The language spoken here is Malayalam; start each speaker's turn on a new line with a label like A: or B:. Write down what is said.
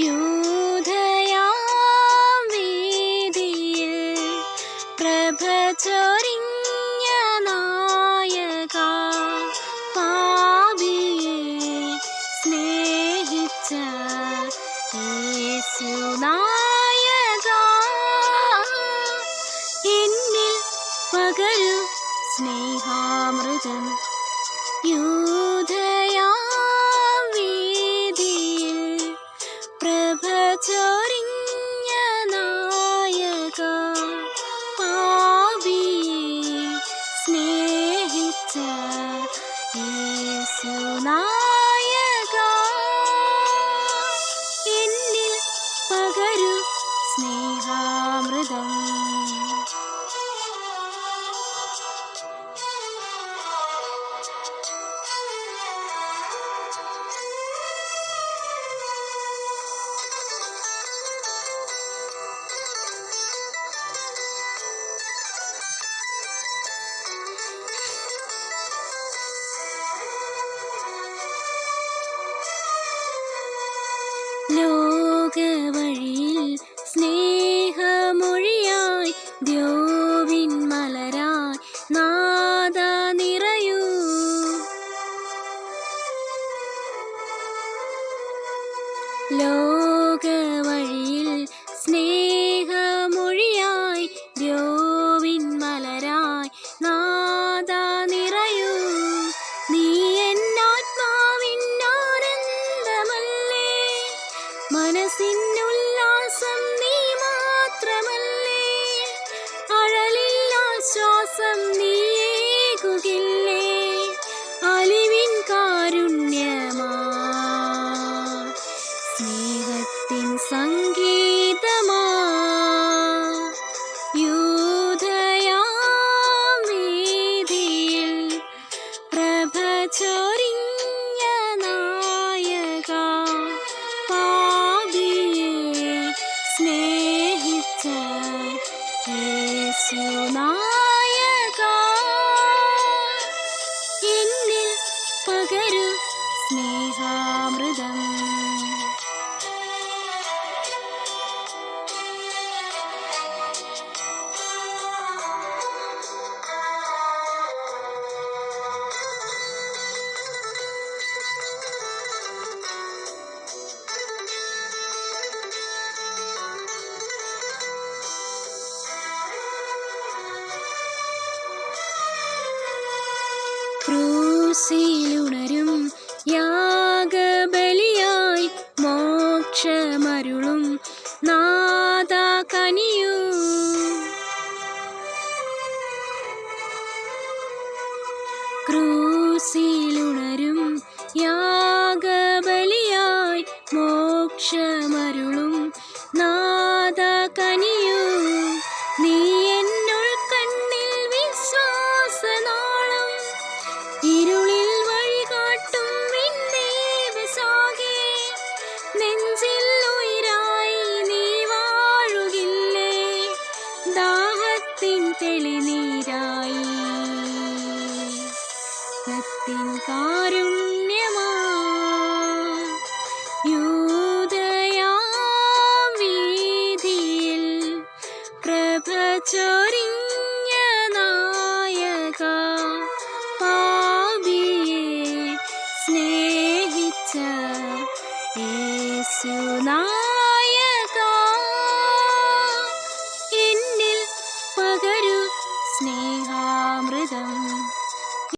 A: യൂധയാം പ്രഭ ചൊരിഞ്ഞ നായക പാപിയെ സ്നേഹിച്ച യേശുനായക എന്നിൽ പകരു സ്നേഹാമൃതം യൂധ ലോകവഴിയിൽ സ്നേഹമൊഴിയായി ദ്യോവിൻ മലരായി നാദ നിറയൂ. നീ എന്നാത്മാവിൻ ആനന്ദമല്ലേ? മനസ്സിനുല്ലാസം നീ മാത്രമല്ലേ? അഴലില്ലാശ്വാസം നീയേകുകില്ലേ സ്നേഹത്തിൻ സംഗീതമാ. യൂതയാം വീതിയിൽ പ്രഭ നായക. പാപിയെ സ്നേഹിച്ച യേശുനായക എന്നിൽ പകരു സ്നേഹാമൃതം. see you. യൂതയാം വീതിയിൽ പ്രഭ